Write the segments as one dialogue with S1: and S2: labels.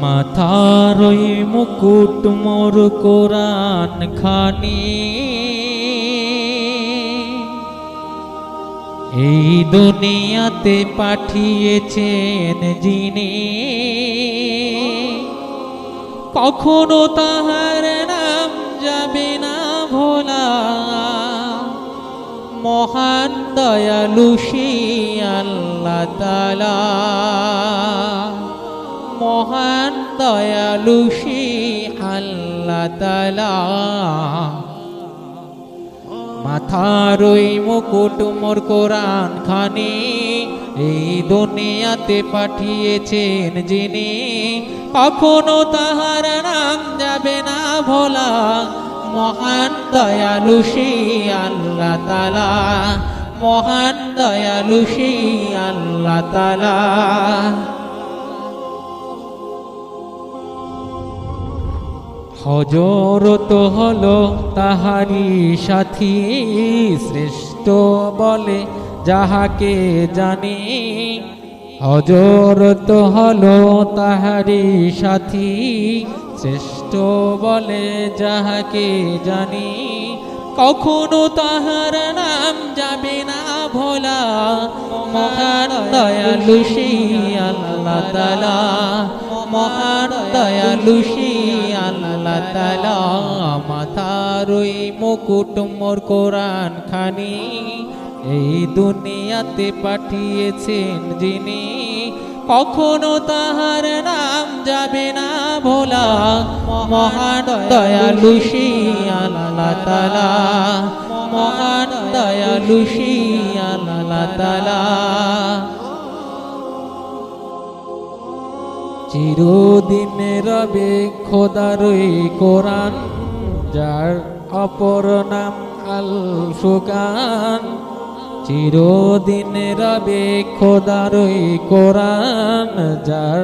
S1: মাথার ওই মুকুট মোর কোরআন খানি। এই দুনিয়াতে পাঠিয়েছেন যিনি। কখনো তাহার নাম যাবে না ভোলা। মহান দয়ালু আল্লাহ তালা মহান দয়ালু সেই আল্লাহ তালা মাথার ওই মুকুট মোর কোরআন খানি এই দুনিয়াতে পাঠিয়েছেন যিনি। কখনো তাহার নাম যাবে না ভোলা। মহান দয়ালু সেই আল্লাহ তালা মহান দয়ালু সেই আল্লাহ তালা হজরত হল তাহারি সাথী শ্রেষ্ঠ বলে, যাহাকে জানি। হজরত হল তাহারি সাথী শ্রেষ্ঠ বলে, যাহাকে জানি। কখনো তাহার নাম যাবে না ভোলা, মহান দয়ালু আল্লাহ মহান দয়ালু আল্লাহ তালা মাথার ওই মুকুট মোর কোরআন খানি এই দুনিয়াতে পাঠিয়েছেন যিনি। কখনো তাহার নাম যাবে না ভোলা, মহান দয়ালু আল্লাহ তালা মহান দয়ালু আল্লাহ তালা চিরদিন রবে খোদার ওই কোরআন, যার অপর নাম আল ফুকান চিরদিন রবে খোদার ওই কোরআন, যার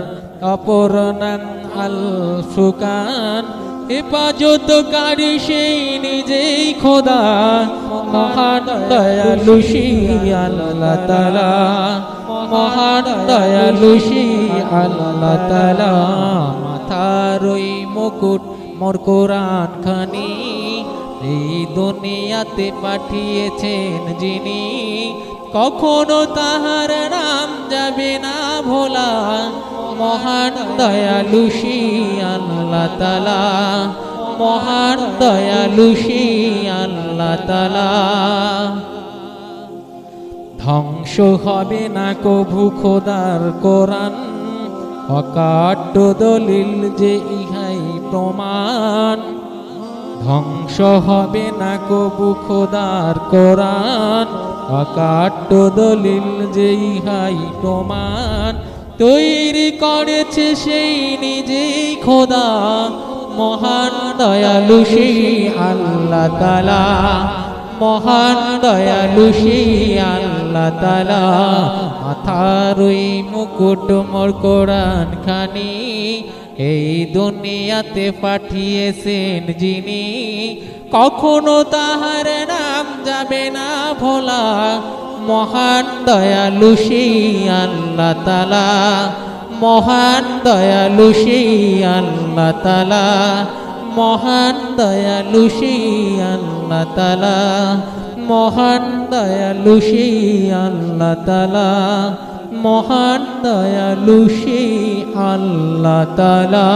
S1: অপর নাম আল ফুকান হেফাজতকারী সেই নিজেই খোদা, মহান দয়ালু সেই আল্লাহ মহান দয়ালু সেই আল্লাহ তালা মাথার ওই মুকুট, মোর কোরআন খানি। এই দুনিয়াতে পাঠিয়েছেন যিনি, কখনো তাহার নাম যাবে না ভোলা। মহান দয়ালু সেই আল্লাহ তালা মহান দয়ালু সেই আল্লাহ তালা। ধ্বংস হবে না কভু খোদার কোরআন। অকাট্য দলিল যে ইহাই প্রমাণ। ধ্বংস হবে না কবু খোদার কোরআন। অকাট্য দলিল যে ইহাই প্রমাণ। তৈরি করেছে সেই নিজেই খোদা। মহান দয়ালু সেই আল্লাহ তালা মহান দয়ালু সেই আল্লাহ তালা মাথার ওই মুকুট মোর কোরআন খানি। এই দুনিয়াতে পাঠিয়েছেন যিনি, কখনো তাহার নাম যাবে না ভোলা। মহান দয়ালু সেই আল্লাহ তালা, মহান দয়ালু সেই আল্লাহ তালা, মহান দয়ালু সেই আল্লাহ তালা। মহান দয়ালু সেই আল্লাহ তালা মহান দয়ালু সেই আল্লাহ তালা